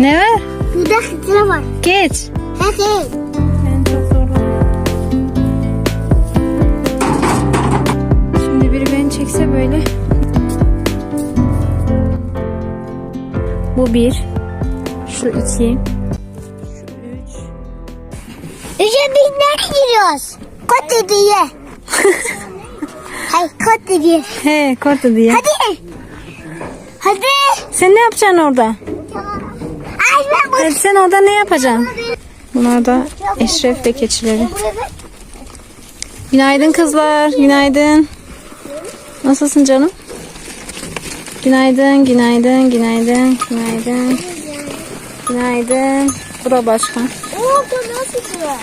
Ne var? Burada kışla var. Geç. Zorlanıyorum. Şimdi biri beni çekse böyle. Bu bir. Şu iki. Şu üç. Üçe biz nereye giriyoruz? Kot diye. Hay kot diye. He korktu diye. Hadi. Hadi. Sen ne yapacaksın orada? Ay. Hadi sen orada ne yapacaksın? Bunlar da Eşref ve keçileri. Günaydın kızlar. Günaydın. Nasılsın canım? Günaydın, günaydın, günaydın, günaydın. Günaydın. Bura başkan. Oo bu nasıl güzel?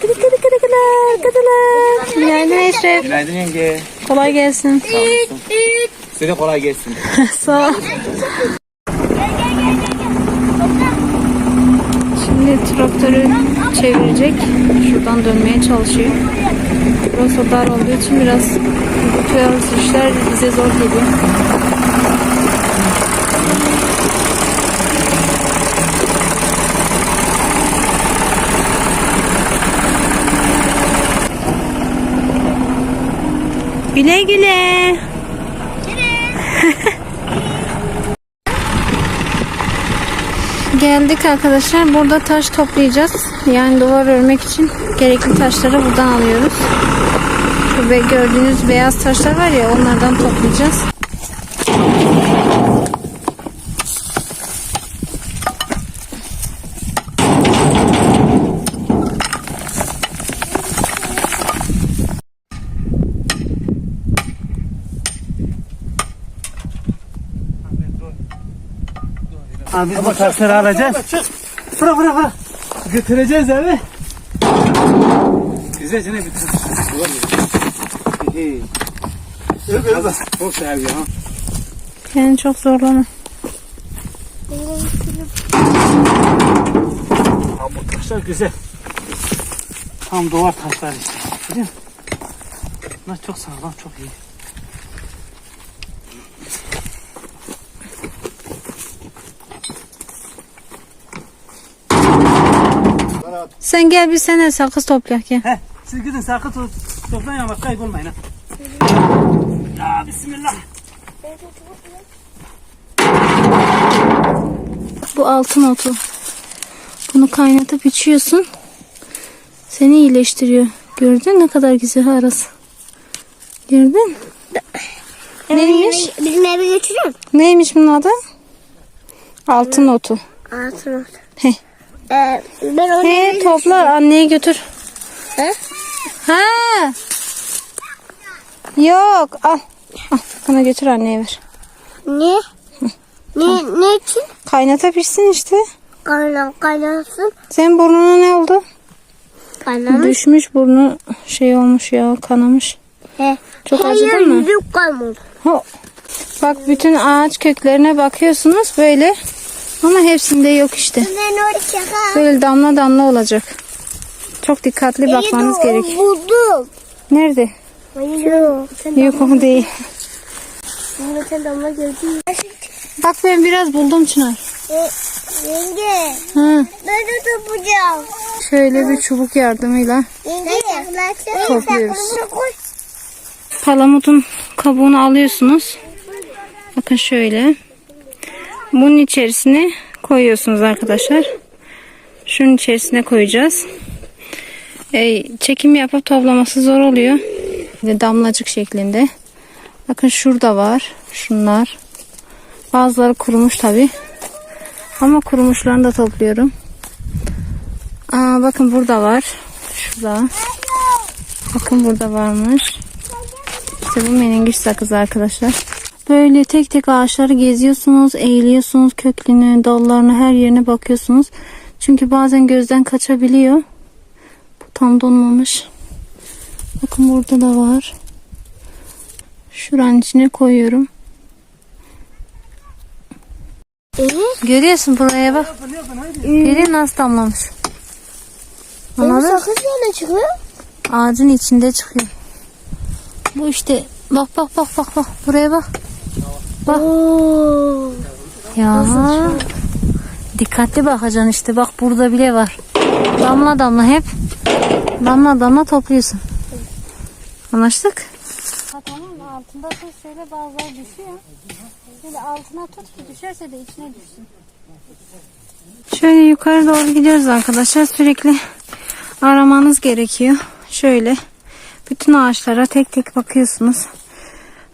Kıdı kıdı kıdı kıdılar, kıdılar. Günaydın Eşref. Günaydın yenge. Kolay gelsin. Size de kolay gelsin. Sağ ol. Şimdi traktörü çevirecek. Şuradan dönmeye çalışıyor. Burası dar olduğu için biraz bu işler bize zor geliyor. Güle güle. Geldik arkadaşlar. Burada taş toplayacağız. Yani duvar örmek için gerekli taşları buradan alıyoruz. Şu be- gördüğünüz beyaz taşlar var ya onlardan toplayacağız. Abi biz bu taşları alacağız. Fıra fıra fıra. Götüreceğiz abi. Güzelce ne bitir. Çok sev ya. Yani çok zorlanın. Abi bu taşlar güzel. Tam duvar taşları işte. Biliyor musun? Bunlar çok sağlam, çok iyi. Sen gel bir sene sakız toplayak gel. He, siz gidin sakın to toplayın ama kaybolmayın ha. Ya bismillah. Bu altın otu. Bunu kaynatıp içiyorsun. Seni iyileştiriyor. Gördün ne kadar güzel arası. Gördün? Neymiş? Bizim eve götürüyor Neymiş bunun adı? Altın otu. Altın He. Ee, ben onu He topla anneye götür. He? Ha. Yok al. Al bana götür anneye ver. Ne? Ne, ne için? Kaynata pişsin işte. Kaynan, kaynansın. Senin burnuna ne oldu? Kaynamış. Düşmüş burnu şey olmuş ya kanamış. He. Çok Hayır, acıdı mı? yüzük kalmadı. Ho. Bak bütün ağaç köklerine bakıyorsunuz böyle. Ama hepsinde yok işte. Böyle damla damla olacak. Çok dikkatli bakmanız gerek. Buldum. Nerede? Yok o değil. Bak ben biraz buldum Çınar. E, yenge. Ha, Ben de toplayacağım. şöyle bir çubuk yardımıyla Yenge. Topluyoruz. Palamutun kabuğunu alıyorsunuz. Bakın şöyle. Bunun içerisine koyuyorsunuz arkadaşlar. Şunun içerisine koyacağız. Ee, çekim yapıp toplaması zor oluyor. De damlacık şeklinde. Bakın şurada var. Şunlar. Bazıları kurumuş tabi. Ama kurumuşlarını da topluyorum. Aa, bakın burada var. Şurada. Bakın burada varmış. İşte bu menengiş sakızı arkadaşlar. Böyle tek tek ağaçları geziyorsunuz, eğiliyorsunuz köklerini, dallarına, her yerine bakıyorsunuz. Çünkü bazen gözden kaçabiliyor. Bu tam donmamış. Bakın burada da var. Şuranın içine koyuyorum. Görüyorsun buraya bak. Görüyor nasıl damlamış. Anladın? sakız nerede çıkıyor? Ağacın içinde çıkıyor. Bu işte bak bak bak bak bak buraya bak. Bak. Ya. Dikkatli bakacaksın işte. Bak burada bile var. Damla damla hep. Damla damla topluyorsun. Anlaştık? Tamam altında tut şöyle bazıları düşüyor. Şöyle altına tut ki düşerse de içine düşsün. Şöyle yukarı doğru gidiyoruz arkadaşlar. Sürekli aramanız gerekiyor. Şöyle bütün ağaçlara tek tek bakıyorsunuz.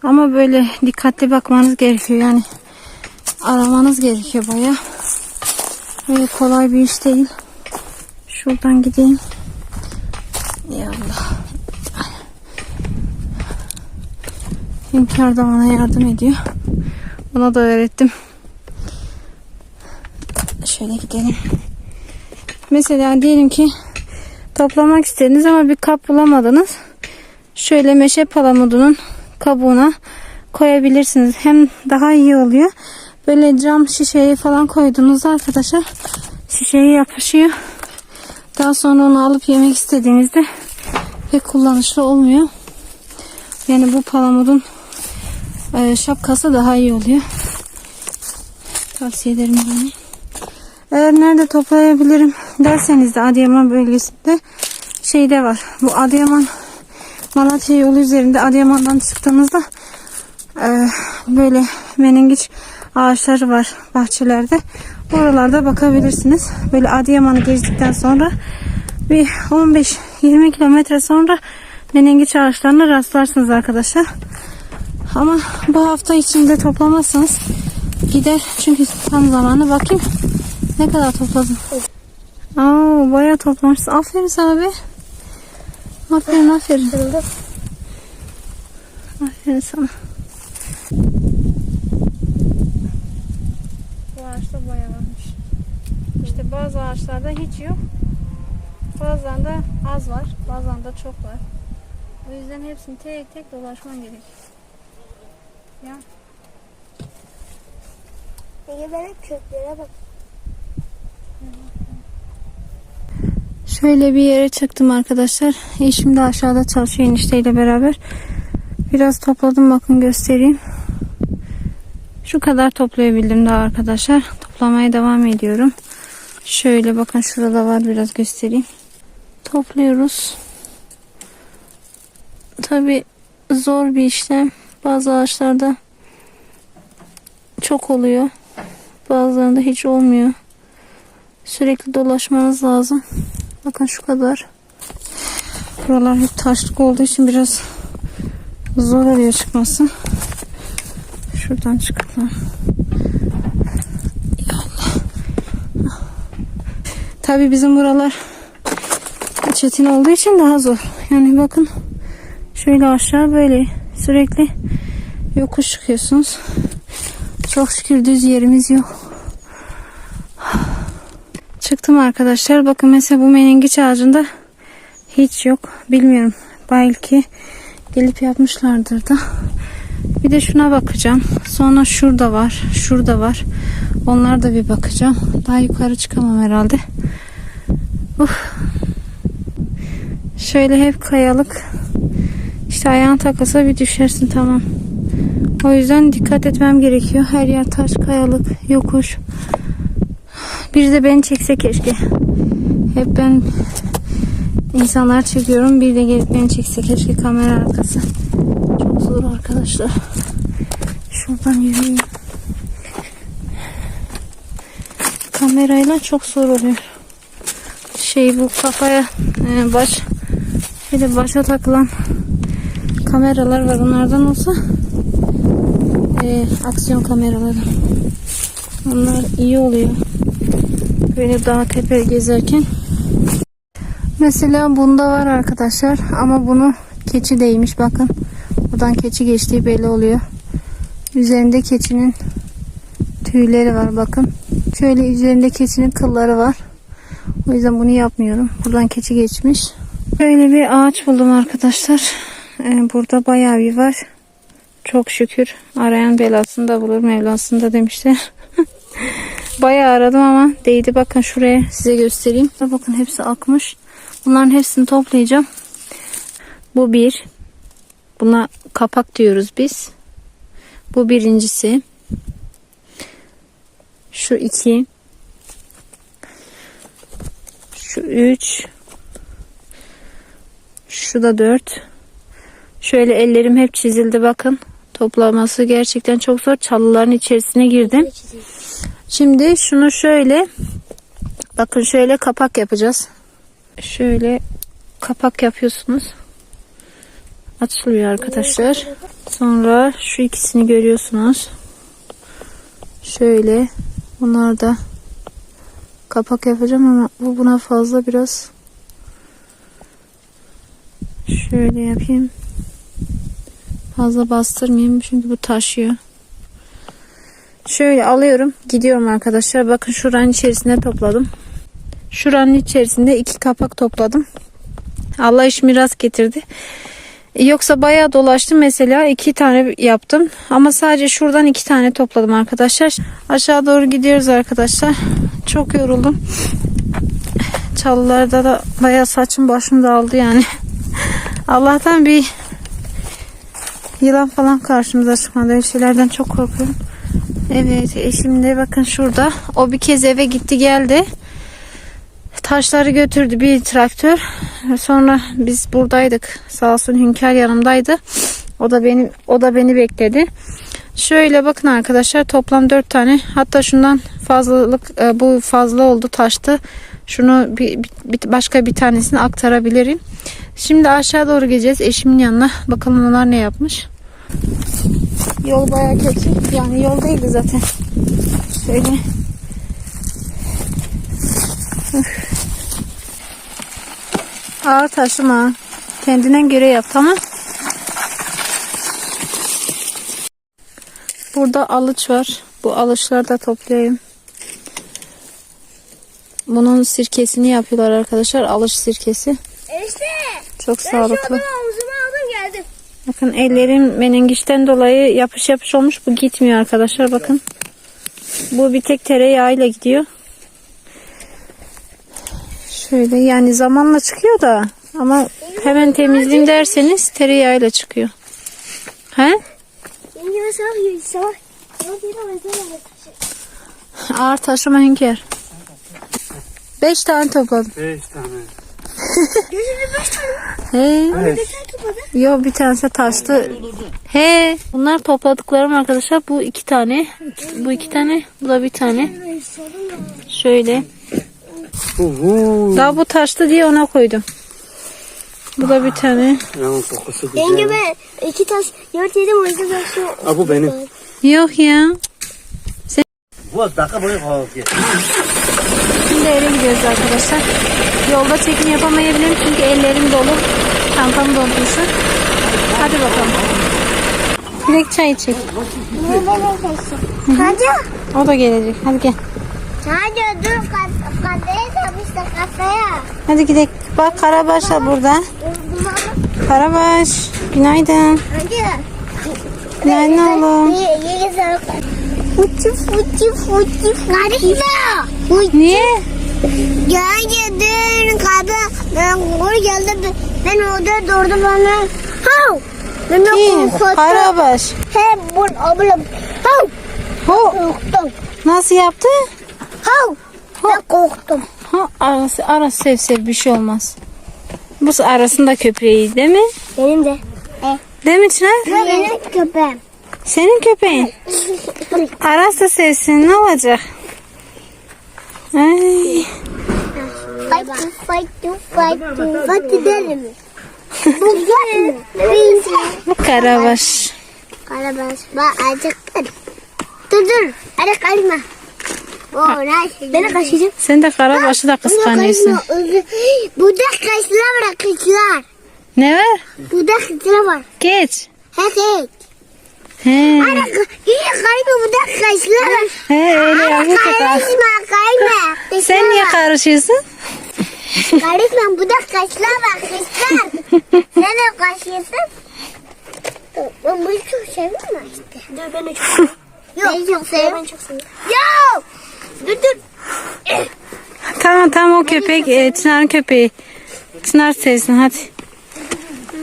Ama böyle dikkatli bakmanız gerekiyor. Yani aramanız gerekiyor baya. Böyle kolay bir iş değil. Şuradan gideyim. Ya Allah. Hünkar da bana yardım ediyor. Ona da öğrettim. Şöyle gidelim. Mesela diyelim ki toplamak istediniz ama bir kap bulamadınız. Şöyle meşe palamudunun kabuğuna koyabilirsiniz. Hem daha iyi oluyor. Böyle cam şişeyi falan koyduğunuzda arkadaşlar şişeye yapışıyor. Daha sonra onu alıp yemek istediğinizde pek kullanışlı olmuyor. Yani bu palamudun e, şapkası daha iyi oluyor. Tavsiye ederim yani. Eğer nerede toplayabilirim derseniz de Adıyaman bölgesinde şeyde var. Bu Adıyaman Malatya yolu üzerinde Adıyaman'dan çıktığınızda e, böyle menengiç ağaçları var bahçelerde. Oralarda bakabilirsiniz. Böyle Adıyaman'ı gezdikten sonra bir 15-20 kilometre sonra menengiç ağaçlarına rastlarsınız arkadaşlar. Ama bu hafta içinde toplamazsanız gider. Çünkü tam zamanı bakayım. Ne kadar topladım? Aa, bayağı toplamışsın. Aferin sana be. Aferin aferin. Kırıldı. Aferin sana. Bu ağaçta bayağı varmış. İşte bazı ağaçlarda hiç yok. Bazılarında az var. Bazılarında çok var. O yüzden hepsini tek tek dolaşman gerek. Ya Peki benim köklere bak. Şöyle bir yere çıktım arkadaşlar. Eşim de aşağıda çalışıyor enişteyle beraber. Biraz topladım bakın göstereyim. Şu kadar toplayabildim daha arkadaşlar. Toplamaya devam ediyorum. Şöyle bakın şurada var biraz göstereyim. Topluyoruz. Tabi zor bir işlem. Bazı ağaçlarda çok oluyor. Bazılarında hiç olmuyor. Sürekli dolaşmanız lazım. Bakın şu kadar. Buralar hep taşlık olduğu için biraz zor oluyor çıkması. Şuradan Allah. Tabi bizim buralar çetin olduğu için daha zor. Yani bakın şöyle aşağı böyle sürekli yokuş çıkıyorsunuz. Çok şükür düz yerimiz yok. Çıktım arkadaşlar. Bakın mesela bu menengiç ağacında hiç yok. Bilmiyorum. Belki gelip yapmışlardır da. Bir de şuna bakacağım. Sonra şurada var. Şurada var. Onlara da bir bakacağım. Daha yukarı çıkamam herhalde. Uf. Şöyle hep kayalık. İşte ayağın takılsa bir düşersin tamam. O yüzden dikkat etmem gerekiyor. Her yer taş, kayalık, yokuş. Bir de beni çekse keşke. Hep ben insanlar çekiyorum. Bir de gelip beni çekse keşke kamera arkası. Çok zor arkadaşlar. Şuradan yürüyeyim. Kamerayla çok zor oluyor. Şey bu kafaya e, baş bir de başa takılan kameralar var. Onlardan olsa e, aksiyon kameraları. Onlar iyi oluyor. Böyle dağ tepe gezerken. Mesela bunda var arkadaşlar ama bunu keçi değmiş bakın. Buradan keçi geçtiği belli oluyor. Üzerinde keçinin tüyleri var bakın. Şöyle üzerinde keçinin kılları var. O yüzden bunu yapmıyorum. Buradan keçi geçmiş. Böyle bir ağaç buldum arkadaşlar. Ee, burada bayağı bir var. Çok şükür. Arayan belasını da bulur Mevlasını da demişler. Bayağı aradım ama değdi. Bakın şuraya size göstereyim. Bakın hepsi akmış. Bunların hepsini toplayacağım. Bu bir. Buna kapak diyoruz biz. Bu birincisi. Şu iki. Şu üç. Şu da dört. Şöyle ellerim hep çizildi bakın. Toplaması gerçekten çok zor. Çalıların içerisine girdim. Şimdi şunu şöyle bakın şöyle kapak yapacağız. Şöyle kapak yapıyorsunuz. Açılıyor arkadaşlar. Sonra şu ikisini görüyorsunuz. Şöyle bunlar da kapak yapacağım ama bu buna fazla biraz şöyle yapayım. Fazla bastırmayayım çünkü bu taşıyor. Şöyle alıyorum. Gidiyorum arkadaşlar. Bakın şuranın içerisine topladım. Şuranın içerisinde iki kapak topladım. Allah iş miras getirdi. Yoksa bayağı dolaştım mesela iki tane yaptım ama sadece şuradan iki tane topladım arkadaşlar. Aşağı doğru gidiyoruz arkadaşlar. Çok yoruldum. Çalılarda da bayağı saçım başım dağıldı yani. Allah'tan bir yılan falan karşımıza çıkmadı. Öyle şeylerden çok korkuyorum. Evet eşim de bakın şurada. O bir kez eve gitti geldi. Taşları götürdü bir traktör. Sonra biz buradaydık. Sağ olsun Hünkar yanımdaydı. O da benim o da beni bekledi. Şöyle bakın arkadaşlar toplam 4 tane. Hatta şundan fazlalık e, bu fazla oldu taştı. Şunu bir, bir- başka bir tanesini aktarabilirim. Şimdi aşağı doğru gideceğiz eşimin yanına. Bakalım onlar ne yapmış. Yol bayağı kötü. Yani yol değildi zaten. Şöyle Ağır taşıma. Kendine göre yap tamam. Burada alıç var. Bu alıçları da toplayayım. Bunun sirkesini yapıyorlar arkadaşlar. Alış sirkesi. İşte. Çok sağlıklı. Bakın ellerim menengiçten dolayı yapış yapış olmuş. Bu gitmiyor arkadaşlar bakın. Bu bir tek tereyağıyla gidiyor. Şöyle yani zamanla çıkıyor da ama hemen temizleyeyim derseniz tereyağıyla çıkıyor. He? Ağır taşıma hünkâr. Beş tane topladım. Beş tane. Gözünü beş tane. He. Evet. Sen topladı. Yo bir tanesi taştı. He. Bunlar topladıklarım arkadaşlar. Bu iki tane. Bu iki tane. Bu da bir tane. Şöyle. Uhu. Daha bu taştı diye ona koydum. Bu da bir tane. Kokusu güzel. Yenge ben iki taş yoğurt yedim o yüzden ben şu. Ha bu benim. Yok ya. Bu dakika buraya koyalım. Şimdi eve gidiyoruz arkadaşlar. Yolda çekim yapamayabilirim çünkü ellerim dolu. Çantamı doldurmuşum. Hadi bakalım. Direkt çay içecek. Hadi. O da gelecek. Hadi gel. Hadi dur kadeye yapıştı kasaya. Hadi gidelim. Bak Karabaş da burada. Karabaş. Günaydın. Hadi. Günaydın oğlum. Fuçi fuçi fuçi fuçi. Niye? Dün kadın ben oraya geldi ben orada durdum bana. Hav. Ben Kim? Karabaş. He bu ablam. Hav. Ho. Korktum. Nasıl yaptı? Hav. Ben korktum. Ha, arası, arası sev sev bir şey olmaz. Bu arasında köpeği değil mi? Benim de. Değil mi Çınar? Benim köpeğim. Senin köpeğin. Aras da sevsin ne olacak? Ay. Fight to fight fight fight derim. Bu güzel. Bu Karabaş. Karabaş bak acıktın. Dur dur. Hadi ne? Beni kaçacak. Sen de Karabaş'ı da kıskanıyorsun. Burada kaçlar var kaçlar. Ne var? Burada kaçlar var. Geç. Hadi. He. Ana iyi kayma burada kaçlar var. He öyle da. karışma kayma. Sen niye karışıyorsun? Karışma burada kaçlar var kaçlar. Sen de kaçıyorsun. Ben bunu çok seviyorum işte. Dur ben de çok seviyorum. Yok. Ben çok seviyorum. Ben çok seviyorum. Yok. Dur dur. Tamam tamam o köpek e, Çınar'ın köpeği. Çınar sevsin hadi.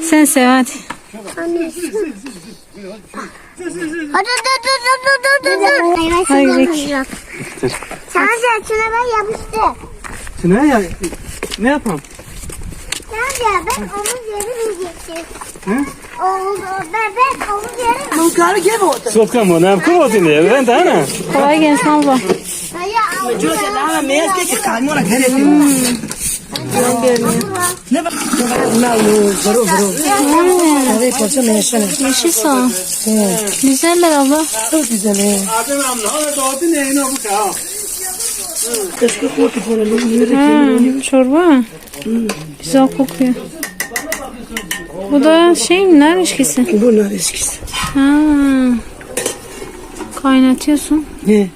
Sen sev hadi. Annesi. Hadi dur dur dur dur dur dur dur. Hayır Hayır, hayır. Zeki. Saçına ben yapıştı. Şuna ya ne yapalım? Sana ben onun yeri bileceksin. Hı? Oldu. Ben ben onun yeri Non caro che vuota? Sotka mı? Ne yapalım seni? Ben de ana. Kolay gelsin abla. Hayır. Giù se dava me cagno la che Yaşana. Yeşil soğan. Güzeller abla. Çok güzel bu yürü. Hmm, çorba. Güzel kokuyor. Bu da şey mi? Nar ilişkisi. Bunlar eskisi. Ha. Kaynatıyorsun. Ne?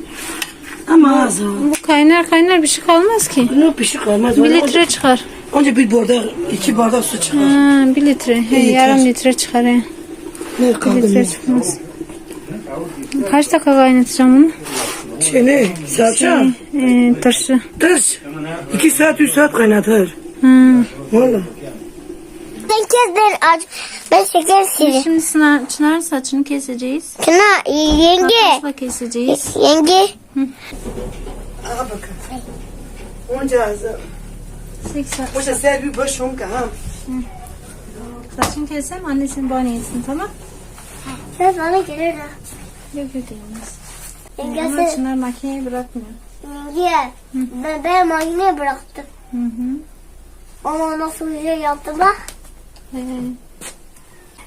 Ama az. Bu kaynar kaynar bir şey kalmaz ki. Ne pişik olmaz. Bir litre çıkar. Önce bir bardak, iki bardak su çıkar. Ha, bir litre. He, Bir yarım litre. litre çıkar. He. Ne Bir kaldı litre çıkmaz. Kaç dakika kaynatacağım bunu? Şey ne? Salça. Ee, tırşı. Ters. İki saat, üç saat kaynatır. Ha. Valla. Ben kes ben aç. Ben şeker sileyim. Şimdi sınav, çınar saçını keseceğiz. Şuna yenge. Makasla keseceğiz. Yenge. Aha bakın. Onca az. Seksen. Hoca servi boş onka ha. Saçını kessem annesinin banyo etsin tamam? Sen bana gelir ha. Yok yok gelmez. Ama sen. Çınar makineyi bırakmıyor. Yenge. Ben, ben makineye bıraktım. Hı hı. Ama nasıl güzel yaptı bak. Ee,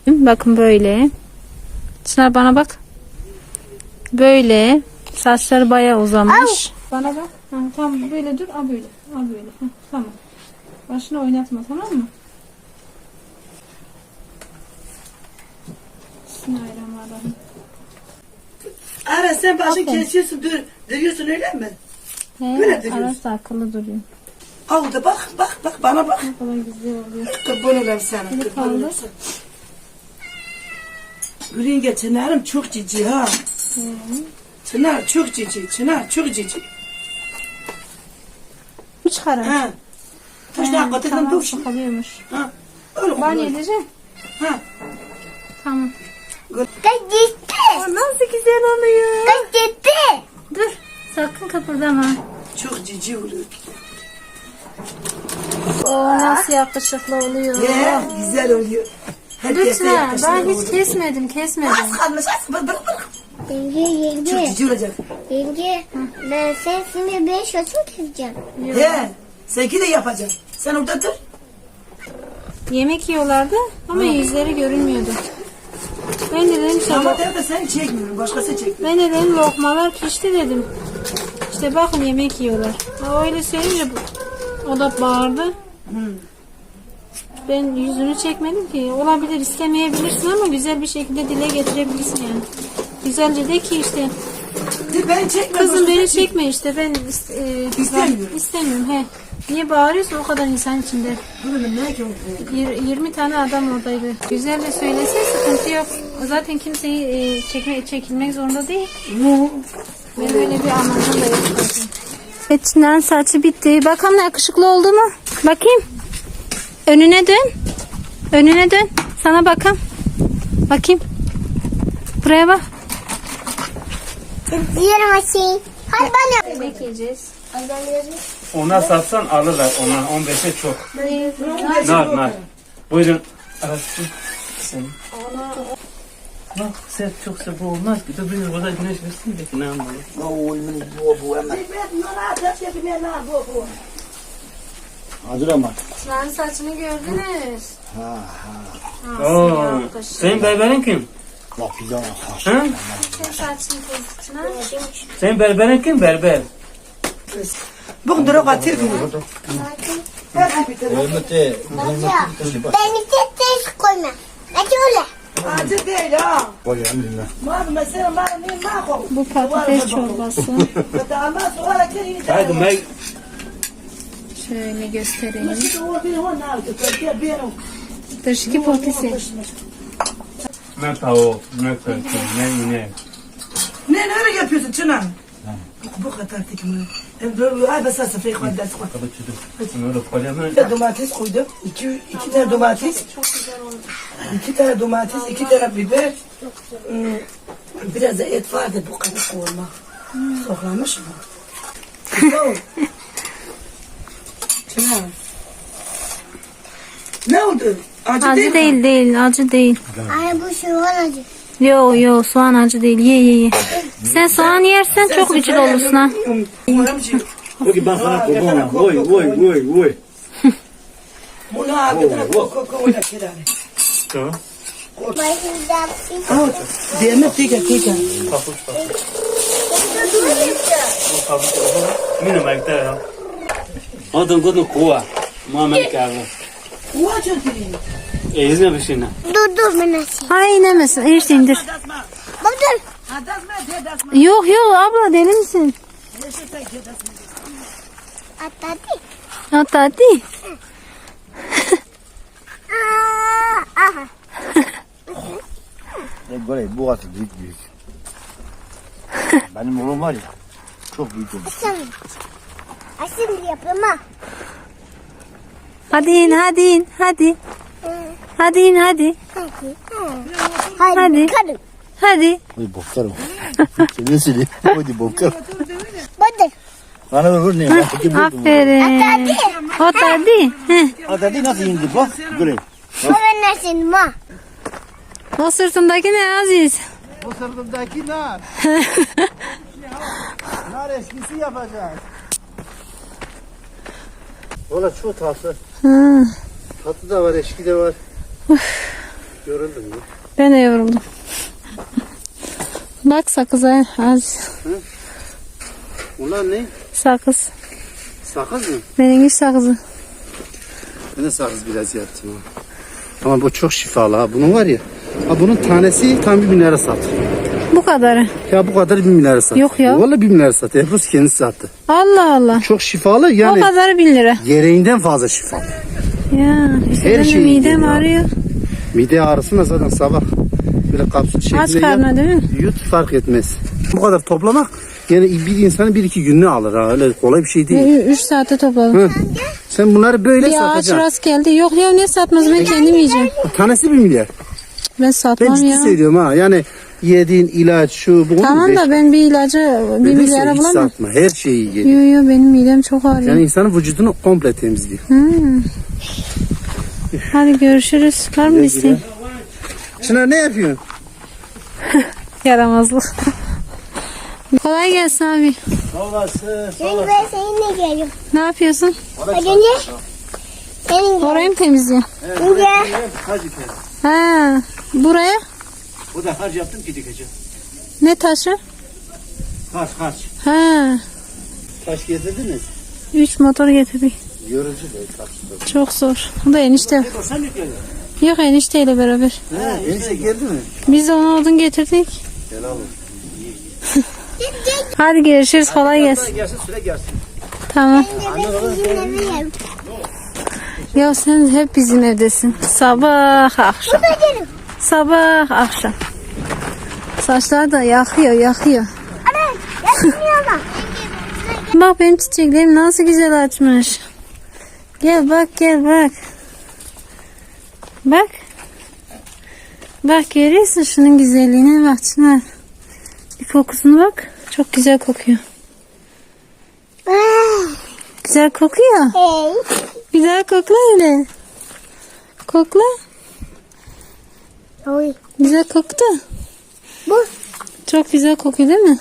Bakın böyle. Çınar bana bak. Böyle. Saçları bayağı uzamış. Bana bak. Ha, tamam böyle dur. A böyle. A böyle. Ha, tamam. Başını oynatma tamam mı? Bismillahirrahmanirrahim. Ara sen başı Aferin. kesiyorsun, dur, dövüyorsun öyle mi? He, Böyle duruyorsun. arası akıllı duruyor. Al da bak, bak, bak bana bak. Ne kadar güzel oluyor. Kurban olayım sana, Hadi kurban kaldır. olayım sana. Gülünge Çınar'ım çok cici ha. Çınar çok cici, Çınar çok cici. Bu çıkarın. Ha. Taş da hakikaten tamam dur. sıkılıyormuş. Ha. Öyle Ben edeceğim. Ha. Tamam. Kaç gitti. Nasıl güzel oluyor. Kaç gitti. Dur. Sakın kıpırdama. Çok cici oluyor. O nasıl yakışıklı oluyor. He, güzel oluyor. Herkese Lütfen ben hiç oluyor. kesmedim kesmedim. Az kalmış, az. Bırak, bırak, bırak. Yenge yenge. Çok cici olacak. Yenge. Ben sen şimdi beş yaşım keseceğim. He. Seninki de yapacak. Sen orada dur. Yemek yiyorlardı ama yüzleri görünmüyordu. Ben de dedim Ama sabah. tabii sen çekmiyorsun. Başkası çekmiyor. Ben de dedim lokmalar pişti dedim. İşte bakın yemek yiyorlar. O öyle söyleyince bu- o da bağırdı. Ben yüzünü çekmedim ki. Olabilir istemeyebilirsin ama güzel bir şekilde dile getirebilirsin yani. Güzelce de ki işte Dur, Ben çekmiyorum. Kızım beni çekme işte ben is- e, İstemiyorum. istemiyorum he. Niye bağırıyorsun o kadar insan içinde? Dur, ne ki? Yir- 20 tane adam oradaydı. Güzel de söylese sıkıntı yok. Zaten kimseyi e, çekme, çekilmek zorunda değil. Benim öyle bir amacım da yok zaten. Etinden saçı bitti. Bakalım yakışıklı oldu mu? Bakayım. Önüne dön. Önüne dön. Sana bakın. Bakayım. Buraya bak. Diğer maçı. Hadi bana. Yemek yiyeceğiz. Ona satsan alırlar ona 15'e çok. Nar nar. Buyurun. Arası. Sen. Bak sert çoksa bu olmaz. Bir de biraz burada güneş versin de ne yapalım. Hazır ama. Çınar'ın saçını gördünüz. Oo. Senin berberin kim? Sen saçını. Senin berberin kim? Berber. Bugün durak atır gibi. Hürmeti. Beni tek tek koyma. Hadi öyle. Acı değil ha. Koy elhamdülillah. Var mesela var ne mahkum. Bu patates çorbası. Haydi Meg. Şöyle göstereyim. Dışki potisi. Ne tavuk, ne köfte, ne inek. Ne ne öyle yapıyorsun Çınar? Bu kadar tekme. Ay basa safayı koy ders koy. Kapı çocuk. Da koyamam. Bir de domates koydum. İki, iki tane domates. İki tane domates, iki tane biber. Hmm, Biraz da et vardı bu kadar koyma. Soklamış mı? Çınar. Ne oldu? Acı, Acı değil, değil değil acı değil. Ay bu şu acı. Yo yo soğan acı değil ye ye ye. Sen soğan yersen çok güçlü olursun ha. Koki ben sana kurbanım. Oy oy oy oy. Bunu abi de koku koku da kirare. Tamam. Diyeme tika tika. Kaput kaput. Kaput kaput. Mino mekte ya. Adın kodun kuva. Muhammed kahve. Kuva çöktü. E izne bir şey ne? dur dur açayım. Ay inemesin erişte indir. Bak dur. Yok yok abla deli misin? Aha. E böyle bu atı büyük büyük. Benim oğlum var ya. Çok büyük olmuş. Açayım yapayım ha. Hadi in hadi in hadi. Hadi in hadi. Hadi. Hadi. Hadi. Hadi. Oy boklarım. Seviyorsun ya. Oy boklarım. Bak dur. Bana ver ne? Aferin. Hadi. Ot hadi. Heh. Hadi nasıl indi bak. Böyle. Ben açayım ha. O sırtındaki ne Aziz? O sırtımdaki nar. nar eskisi yapacağız. Valla çok tatlı. Hı. Tatlı da var, eşki de var. Yoruldum ya. Ben de yoruldum. Bak sakıza Aziz. Bunlar ne? Sakız. Sakız mı? Benim sakızı. Ben de sakız biraz yaptım ha. Ama bu çok şifalı ha. Bunun var ya. Ha bunun tanesi tam bir bin lira satır. Bu kadarı. Ya bu kadar bin lira satır. Yok ya. Valla bin lira satır. Ebru's kendisi sattı. Allah Allah. Çok şifalı O yani kadarı bin lira. gereğinden fazla şifalı. Ya işte Her benim şey midem ya. ağrıyor. Mide ağrısına zaten sabah böyle kapsül şeklinde Aç yap. karnına değil mi? Yut fark etmez. Bu kadar toplamak yani bir insanın bir iki gününü alır ha. Öyle kolay bir şey değil. Üç saate topladım. Hı. Sen bunları böyle Bir ağaç satacaksın. rast geldi. Yok ya ne satmaz ben kendim yiyeceğim. Tanesi bir milyar. Ben Ben satmam ciddi ya. söylüyorum ha. Yani yediğin ilaç şu bu. Tamam beş- da ben bir ilacı bir Öyleyse milyara hiç bulamam. satma. Her şeyi geliyor. Yo yo benim midem çok ağrıyor. Yani insanın vücudunu komple temizliyor. Hadi görüşürüz. Var mı isteğin? Çınar ne yapıyorsun? Yaramazlık. Kolay gelsin abi. Sağ olasın. Çünkü ben seninle geliyorum. Ne yapıyorsun? Az önce senin Orayı mı temizliyorsun? Eder. Ha, buraya O da hac yaptım ki dikeceğim. ne taşı? Hac hac. Ha, Taş getirdiniz. üç motor getirdik. Yorucu değil taş. Çok zor. Bu da enişte. Sen mi geldin? Yok enişteyle beraber. He, enişte geldi mi? Biz de ona odun getirdik. Helal olsun. Hadi görüşürüz. Kolay gelsin. Gelsin süre gelsin. Tamam. Ya sen hep bizim evdesin. Sabah akşam. Gidelim. Sabah akşam. Saçlar da yakıyor yakıyor. Ana yapmıyor ama. Bak benim çiçeklerim nasıl güzel açmış. Gel bak gel bak. Bak. Bak görüyorsun şunun güzelliğine bak Çınar. Bir kokusuna bak. Çok güzel kokuyor. Ah, Güzel kokuyor. Hey. Güzel kokla öyle. Kokla. Oy. Güzel koktu. Bu. Çok güzel kokuyor değil mi?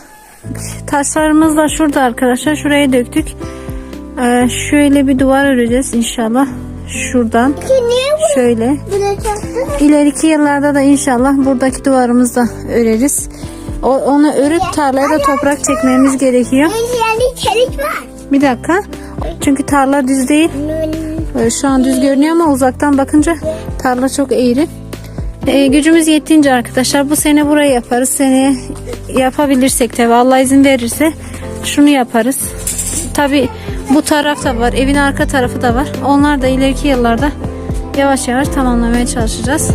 Taşlarımız da şurada arkadaşlar. Şuraya döktük. Ee, şöyle bir duvar öreceğiz inşallah. Şuradan. Şöyle. İleriki yıllarda da inşallah buradaki duvarımızı da öreriz. O, onu örüp tarlaya da toprak çekmemiz gerekiyor. Bir dakika. Çünkü tarla düz değil. Ee, Şu an düz görünüyor ama uzaktan bakınca tarla çok eğri. Ee, gücümüz yettiğince arkadaşlar bu sene burayı yaparız. Seneye yapabilirsek tabi Allah izin verirse şunu yaparız. Tabi bu taraf da var. Evin arka tarafı da var. Onlar da ileriki yıllarda yavaş yavaş tamamlamaya çalışacağız.